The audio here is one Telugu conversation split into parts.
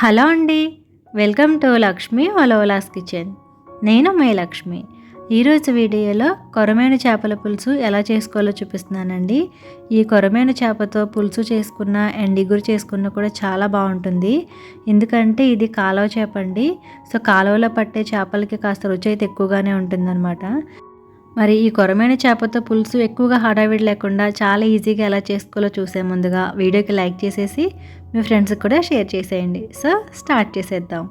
హలో అండి వెల్కమ్ టు లక్ష్మి ఒలోలాస్ కిచెన్. నేను మే లక్ష్మి. ఈరోజు వీడియోలో కొరమేను చేపల పులుసు ఎలా చేసుకోవాలో చూపిస్తున్నానండి. ఈ కొరమేను చేపతో పులుసు చేసుకున్న ఎండిగురు చేసుకున్న కూడా చాలా బాగుంటుంది. ఎందుకంటే ఇది కాలువ చేప అండి. సో కాలువలో పట్టే చేపలకి కాస్త రుచి అయితే ఎక్కువగానే ఉంటుందన్నమాట. మరి ఈ కొరమైన చేపతో పులుసు ఎక్కువగా హడావిడి లేకుండా చాలా ఈజీగా ఎలా చేసుకోవాలో చూసే ముందుగా వీడియోకి లైక్ చేసేసి మీ ఫ్రెండ్స్కి కూడా షేర్ చేసేయండి. సో స్టార్ట్ చేసేద్దాం.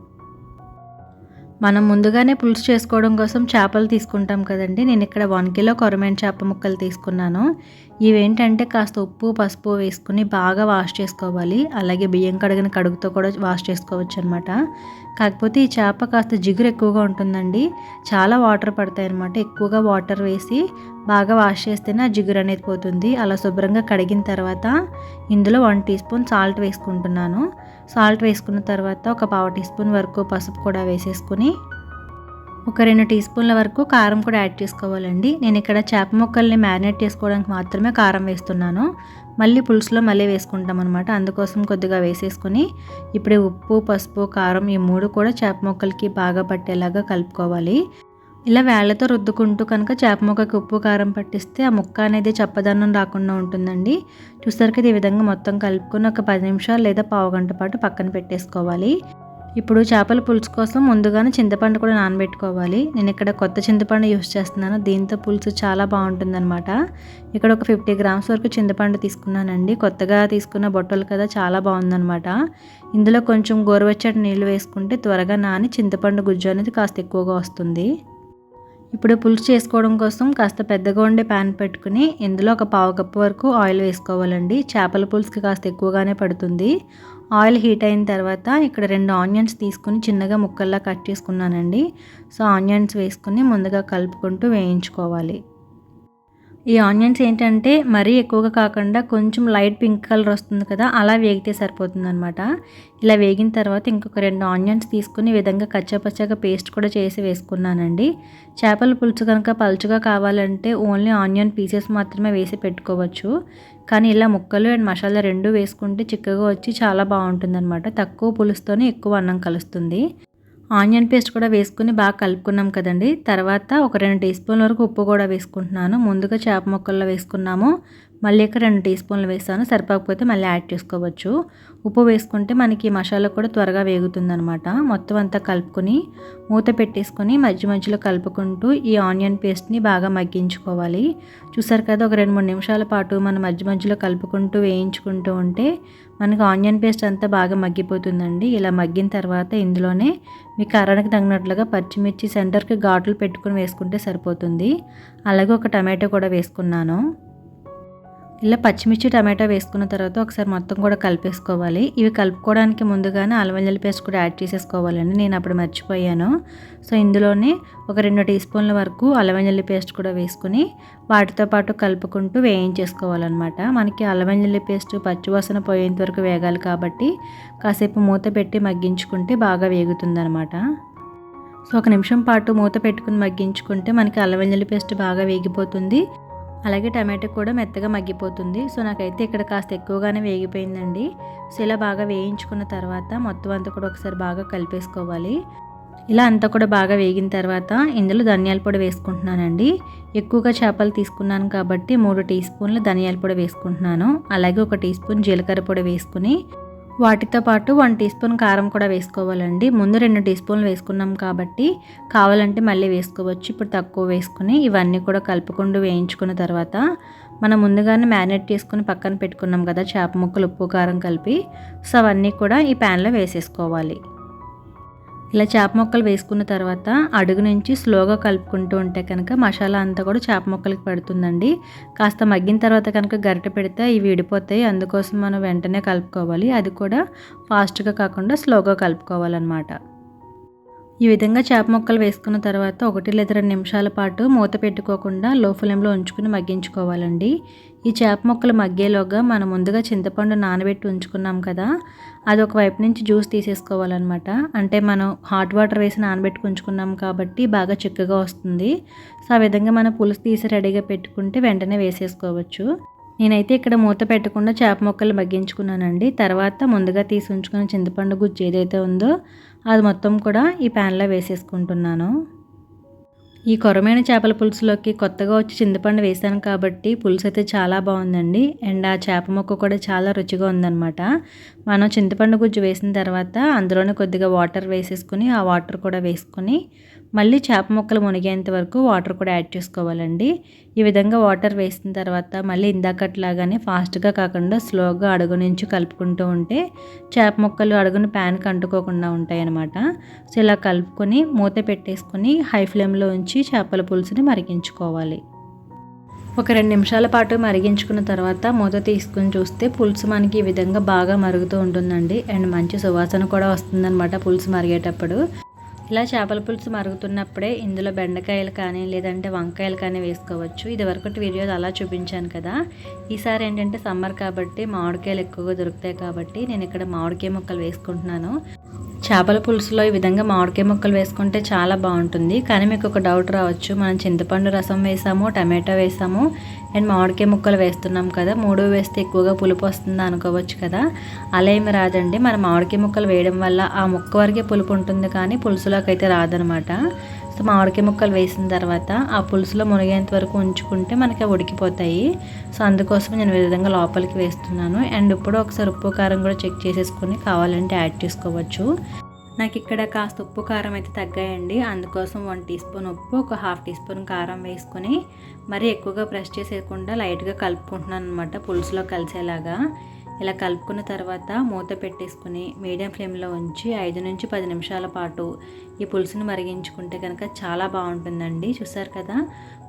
మనం ముందుగానే పులుసు చేసుకోవడం కోసం చేపలు తీసుకుంటాం కదండి. నేను ఇక్కడ వన్ కిలో కొరమైన చేప ముక్కలు తీసుకున్నాను. ఇవేంటంటే కాస్త ఉప్పు పసుపు వేసుకుని బాగా వాష్ చేసుకోవాలి. అలాగే బియ్యం కడిగిన కడుగుతో కూడా వాష్ చేసుకోవచ్చు అనమాట కాకపోతే ఈ చేప కాస్త జిగురు ఎక్కువగా ఉంటుందండి. చాలా వాటర్ పడతాయి అనమాట ఎక్కువగా వాటర్ వేసి బాగా వాష్ చేస్తేనే ఆ జిగురు అనేది పోతుంది. అలా శుభ్రంగా కడిగిన తర్వాత ఇందులో వన్ టీ స్పూన్ సాల్ట్ వేసుకుంటున్నాను. సాల్ట్ వేసుకున్న తర్వాత ఒక పావు టీ స్పూన్ వరకు పసుపు కూడా వేసేసుకుని ఒక రెండు టీ స్పూన్ల వరకు కారం కూడా యాడ్ చేసుకోవాలండి. నేను ఇక్కడ చేప ముక్కల్ని మ్యారినేట్ చేసుకోవడానికి మాత్రమే కారం వేస్తున్నాను. మళ్ళీ పులుసులో మళ్ళీ వేసుకుంటాం అనమాట అందుకోసం కొద్దిగా వేసేసుకొని ఇప్పుడే ఉప్పు పసుపు కారం ఈ మూడు కూడా చేప ముక్కలకి బాగా పట్టేలాగా కలుపుకోవాలి. ఇలా వేళ్ళతో రుద్దుకుంటూ కనుక చేప ముక్కకి ఉప్పు కారం పట్టిస్తే ఆ ముక్క అనేది చప్పదన్నం రాకుండా ఉంటుందండి. చూసరికి కదా ఈ విధంగా మొత్తం కలుపుకొని ఒక పది నిమిషాలు లేదా పావు గంట పాటు పక్కన పెట్టేసుకోవాలి. ఇప్పుడు చేపల పులుసు కోసం ముందుగానే చింతపండు కూడా నానబెట్టుకోవాలి. నేను ఇక్కడ కొత్త చింతపండు యూస్ చేస్తున్నాను. దీంతో పులుసు చాలా బాగుంటుందన్నమాట. ఇక్కడ ఒక ఫిఫ్టీ గ్రామ్స్ వరకు చింతపండు తీసుకున్నానండి. కొత్తగా తీసుకున్న బొట్టలు కదా చాలా బాగుందన్నమాట. ఇందులో కొంచెం గోరువెచ్చటి నీళ్ళు వేసుకుంటే త్వరగా నాని చింతపండు గుజ్జు అనేది కాస్త ఎక్కువగా వస్తుంది. ఇప్పుడు పులుసు చేసుకోవడం కోసం కాస్త పెద్దగా ఉండే ప్యాన్ పెట్టుకుని ఇందులో ఒక పావు కప్పు వరకు ఆయిల్ వేసుకోవాలండి. చేపల పులుసుకి కాస్త ఎక్కువగానే పడుతుంది. ఆయిల్ హీట్ అయిన తర్వాత ఇక్కడ రెండు ఆనియన్స్ తీసుకుని చిన్నగా ముక్కల్లా కట్ చేసుకున్నానండి. సో ఆనియన్స్ వేసుకుని ముందుగా కలుపుకుంటూ వేయించుకోవాలి. ఈ ఆనియన్స్ ఏంటంటే మరీ ఎక్కువగా కాకుండా కొంచెం లైట్ పింక్ కలర్ వస్తుంది కదా అలా వేగితే సరిపోతుంది అనమాట ఇలా వేగిన తర్వాత ఇంకొక రెండు ఆనియన్స్ తీసుకుని విధంగా కచ్చాపచ్చాగా పేస్ట్ కూడా చేసి వేసుకున్నానండి. చేపల పులుసు కనుక పలుచుగా కావాలంటే ఓన్లీ ఆనియన్ పీసెస్ మాత్రమే వేసి పెట్టుకోవచ్చు. కానీ ఇలా ముక్కలు అండ్ మసాలా రెండు వేసుకుంటే చిక్కగా వచ్చి చాలా బాగుంటుంది తక్కువ పులుసుతోనే ఎక్కువ అన్నం కలుస్తుంది. ఆనియన్ పేస్ట్ కూడా వేసుకుని బాగా కలుపుకున్నాం కదండి. తర్వాత ఒక రెండు టీ స్పూన్ల వరకు ఉప్పు కూడా వేసుకుంటున్నాను. ముందుగా చేప ముక్కల్లో వేసుకున్నాము. మళ్ళీ ఇక్కడ రెండు టీ స్పూన్లు వేస్తాను. సరిపోకపోతే మళ్ళీ యాడ్ చేసుకోవచ్చు. ఉప్పు వేసుకుంటే మనకి మసాలా కూడా త్వరగా వేగుతుందనమాట మొత్తం అంతా కలుపుకొని మూత పెట్టేసుకొని మధ్య మధ్యలో కలుపుకుంటూ ఈ ఆనియన్ పేస్ట్ని బాగా మగ్గించుకోవాలి. చూసారు కదా ఒక రెండు మూడు నిమిషాల పాటు మనం మధ్య మధ్యలో కలుపుకుంటూ వేయించుకుంటూ ఉంటే మనకి ఆనియన్ పేస్ట్ అంతా బాగా మగ్గిపోతుందండి. ఇలా మగ్గిన తర్వాత ఇందులోనే మీ కారానికి తగినట్లుగా పచ్చిమిర్చి సెంటర్కి ఘాట్లు పెట్టుకుని వేసుకుంటే సరిపోతుంది. అలాగే ఒక టమాటో కూడా వేసుకున్నాను. ఇలా పచ్చిమిర్చి టమాటా వేసుకున్న తర్వాత ఒకసారి మొత్తం కూడా కలిపేసుకోవాలి. ఇవి కలుపుకోవడానికి ముందుగానే అల్లం పేస్ట్ కూడా యాడ్ చేసేసుకోవాలండి. నేను అప్పుడు మర్చిపోయాను. సో ఇందులోనే ఒక రెండు టీ స్పూన్ల వరకు అల్లం పేస్ట్ కూడా వేసుకుని వాటితో పాటు కలుపుకుంటూ వేయించేసుకోవాలన్నమాట. మనకి అల్లం పేస్ట్ పచ్చివాసన పోయేంత వరకు వేగాలి కాబట్టి కాసేపు మూత పెట్టి మగ్గించుకుంటే బాగా వేగుతుందనమాట సో ఒక నిమిషం పాటు మూత పెట్టుకుని మగ్గించుకుంటే మనకి అల్లం పేస్ట్ బాగా వేగిపోతుంది. అలాగే టమాటో కూడా మెత్తగా మగ్గిపోతుంది. సో నాకైతే ఇక్కడ కాస్త ఎక్కువగానే వేగిపోయిందండి. సో ఇలా బాగా వేయించుకున్న తర్వాత మొత్తం అంతా కూడా ఒకసారి బాగా కలిపేసుకోవాలి. ఇలా అంతా కూడా బాగా వేగిన తర్వాత ఇందులో ధనియాల పొడి వేసుకుంటున్నానండి. ఎక్కువగా చేపలు తీసుకున్నాను కాబట్టి మూడు టీ స్పూన్లు ధనియాల పొడి వేసుకుంటున్నాను. అలాగే ఒక టీ స్పూన్ జీలకర్ర పొడి వేసుకుని వాటితో పాటు వన్ టీ స్పూన్ కారం కూడా వేసుకోవాలండి. ముందు రెండు టీ స్పూన్లు వేసుకున్నాం కాబట్టి కావాలంటే మళ్ళీ వేసుకోవచ్చు. ఇప్పుడు తక్కువ వేసుకుని ఇవన్నీ కూడా కలుపుకుంటూ వేయించుకున్న తర్వాత మనం ముందుగానే మ్యారినేట్ చేసుకుని పక్కన పెట్టుకున్నాం కదా చేప ముక్కలు ఉప్పు కారం కలిపి. సో అవన్నీ కూడా ఈ ప్యాన్లో వేసేసుకోవాలి. ఇలా చేప మొక్కలు వేసుకున్న తర్వాత అడుగు నుంచి స్లోగా కలుపుకుంటూ ఉంటే కనుక మసాలా అంతా కూడా చేప మొక్కలకి పడుతుందండి. కాస్త మగ్గిన తర్వాత కనుక గరిట పెడితే ఇవి విడిపోతాయి. అందుకోసం మనం వెంటనే కలుపుకోవాలి. అది కూడా ఫాస్ట్గా కాకుండా స్లోగా కలుపుకోవాలన్నమాట. ఈ విధంగా చేప ముక్కలు వేసుకున్న తర్వాత ఒకటి లేదా రెండు నిమిషాల పాటు మూత పెట్టుకోకుండా లో ఫ్లేమ్లో ఉంచుకుని మగ్గించుకోవాలండి. ఈ చేప ముక్కలు మగ్గేలోగా మనం ముందుగా చింతపండు నానబెట్టి ఉంచుకున్నాం కదా అది ఒక వైపు నుంచి జ్యూస్ తీసేసుకోవాలన్నమాట. అంటే మనం హాట్ వాటర్ వేసి నానబెట్టి ఉంచుకున్నాం కాబట్టి బాగా చిక్కగా వస్తుంది. సో ఆ విధంగా మనం పులుసు తీసి రెడీగా పెట్టుకుంటే వెంటనే వేసేసుకోవచ్చు. నేనైతే ఇక్కడ మూత పెట్టకుండా చేప ముక్కలు మగ్గించుకున్నానండి. తర్వాత ముందుగా తీసి ఉంచుకున్న చింతపండు గుజ్జు ఏదైతే ఉందో అది మొత్తం కూడా ఈ ప్యాన్లో వేసేసుకుంటున్నాను. ఈ కొరమైన చేపల పులుసులోకి కొత్తగా వచ్చి చింతపండు వేసాను కాబట్టి పులుసు అయితే చాలా బాగుందండి. అండ్ ఆ చేప ముక్క కూడా చాలా రుచిగా ఉందన్నమాట. మనం చింతపండు గుజ్జు వేసిన తర్వాత అందులోనే కొద్దిగా వాటర్ వేసేసుకుని ఆ వాటర్ కూడా వేసుకొని మళ్ళీ చేప ముక్కలు మునిగేంత వరకు వాటర్ కూడా యాడ్ చేసుకోవాలండి. ఈ విధంగా వాటర్ వేసిన తర్వాత మళ్ళీ ఇందాకట్లాగానే ఫాస్ట్గా కాకుండా స్లోగా అడుగు నుంచి కలుపుకుంటూ ఉంటే చేప ముక్కలు అడుగును ప్యాన్కి అంటుకోకుండా ఉంటాయన్నమాట. సో ఇలా కలుపుకొని మూత పెట్టేసుకొని హై ఫ్లేమ్లో ఉంచి చేపల పులుసుని మరిగించుకోవాలి. ఒక రెండు నిమిషాల పాటు మరిగించుకున్న తర్వాత మూత తీసుకుని చూస్తే పులుసు మనకి ఈ విధంగా బాగా మరుగుతూ ఉంటుందండి. అండ్ మంచి సువాసన కూడా వస్తుందన్నమాట పులుసు మరిగేటప్పుడు. ఇలా చేపల పులుసు మరుగుతున్నప్పుడే ఇందులో బెండకాయలు కానీ లేదంటే వంకాయలు కానీ వేసుకోవచ్చు. ఇది వరకటి వీడియోలు అలా చూపించాను కదా. ఈసారి ఏంటంటే సమ్మర్ కాబట్టి మామిడికాయలు ఎక్కువగా దొరుకుతాయి కాబట్టి నేను ఇక్కడ మామిడికాయ ముక్కలు వేసుకుంటున్నాను. చేపల పులుసులో ఈ విధంగా మామిడికాయ ముక్కలు వేసుకుంటే చాలా బాగుంటుంది. కానీ మీకు ఒక డౌట్ రావచ్చు. మనం చింతపండు రసం వేసాము టమాటో వేసాము. అండ్ మామిడికాయ ముక్కలు వేస్తున్నాం కదా మూడు వేస్తే ఎక్కువగా పులుపు వస్తుంది అనుకోవచ్చు కదా. అలా ఏమి రాదండి. మనం మామిడికాయ ముక్కలు వేయడం వల్ల ఆ ముక్క వరకే పులుపు ఉంటుంది కానీ పులుసులోకి అయితే రాదనమాట. సో మామిడికాయ ముక్కలు వేసిన తర్వాత ఆ పులుసులో మునిగేంత వరకు ఉంచుకుంటే మనకి ఉడికిపోతాయి. సో అందుకోసం నేను ఈ విధంగా లోపలికి వేస్తున్నాను. అండ్ ఇప్పుడు ఒకసారి ఉప్పు కారం కూడా చెక్ చేసేసుకొని కావాలంటే యాడ్ చేసుకోవచ్చు. నాకు ఇక్కడ కాస్త ఉప్పు కారం అయితే తగ్గాయండి. అందుకోసం వన్ టీ స్పూన్ ఉప్పు ఒక హాఫ్ టీ స్పూన్ కారం వేసుకొని మరీ ఎక్కువగా ప్రెస్ చేసేయకుండా లైట్గా కలుపుకుంటున్నాను అనమాట పులుసులో కలిసేలాగా. ఇలా కలుపుకున్న తర్వాత మూత పెట్టేసుకుని మీడియం ఫ్లేమ్లో ఉంచి ఐదు నుంచి పది నిమిషాల పాటు ఈ పులుసును మరిగించుకుంటే కనుక చాలా బాగుంటుందండి. చూసారు కదా?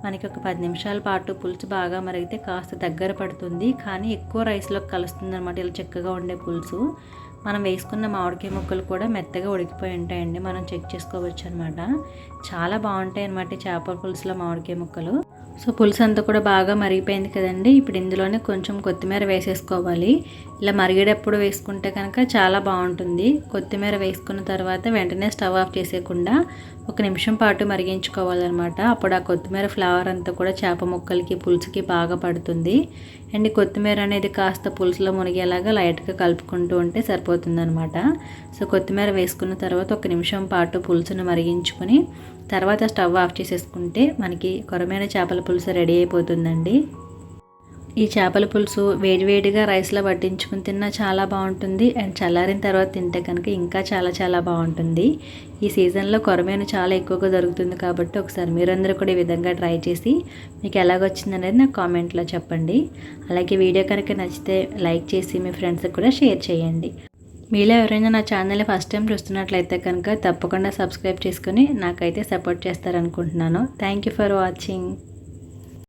మనకి ఒక పది నిమిషాల పాటు పులుసు బాగా మరిగితే కాస్త దగ్గర పడుతుంది. కానీ ఎక్కువ రైస్లోకి కలుస్తుంది అనమాట ఇలా చక్కగా ఉండే పులుసు. మనం వేసుకున్న మామిడికాయ ముక్కలు కూడా మెత్తగా ఉడికిపోయి ఉంటాయండి. మనం చెక్ చేసుకోవచ్చు అనమాట చాలా బాగుంటాయి అనమాట చేపల పులుసులో మామిడికాయ ముక్కలు. సో పులుసు అంతా కూడా బాగా మరిగిపోయింది కదండి. ఇప్పుడు ఇందులోనే కొంచెం కొత్తిమీర వేసేసుకోవాలి. ఇలా మరిగేటప్పుడు వేసుకుంటే కనుక చాలా బాగుంటుంది. కొత్తిమీర వేసుకున్న తర్వాత వెంటనే స్టవ్ ఆఫ్ చేసేయకుండా ఒక నిమిషం పాటు మరిగించుకోవాలన్నమాట. అప్పుడు ఆ కొత్తిమీర ఫ్లేవర్ అంతా కూడా చేప ముక్కలకి పులుసుకి బాగా పడుతుంది. అండ్ కొత్తిమీర అనేది కాస్త పులుసులో మునిగేలాగా లైట్గా కలుపుకుంటూ ఉంటే సరిపోతుంది అనమాట సో కొత్తిమీర వేసుకున్న తర్వాత ఒక నిమిషం పాటు పులుసును మరిగించుకొని తర్వాత స్టవ్ ఆఫ్ చేసేసుకుంటే మనకి కొరమైన చేపల పులుసు రెడీ అయిపోతుందండి. ఈ చేపల పులుసు వేడివేడిగా రైస్లో పట్టించుకుని తిన్నా చాలా బాగుంటుంది. అండ్ చల్లారిన తర్వాత తింటే కనుక ఇంకా చాలా చాలా బాగుంటుంది. ఈ సీజన్లో కొరమేను చాలా ఎక్కువగా దొరుకుతుంది కాబట్టి ఒకసారి మీరందరూ కూడా ఈ విధంగా ట్రై చేసి మీకు ఎలాగొచ్చింది అనేది నాకు కామెంట్లో చెప్పండి. అలాగే వీడియో కనుక నచ్చితే లైక్ చేసి మీ ఫ్రెండ్స్కి కూడా షేర్ చేయండి. మీలో ఎవరైనా నా ఛానల్ని ఫస్ట్ టైం చూస్తున్నట్లయితే కనుక తప్పకుండా సబ్స్క్రైబ్ చేసుకుని నాకైతే support చేస్తారనుకుంటున్నాను. Thank you for watching.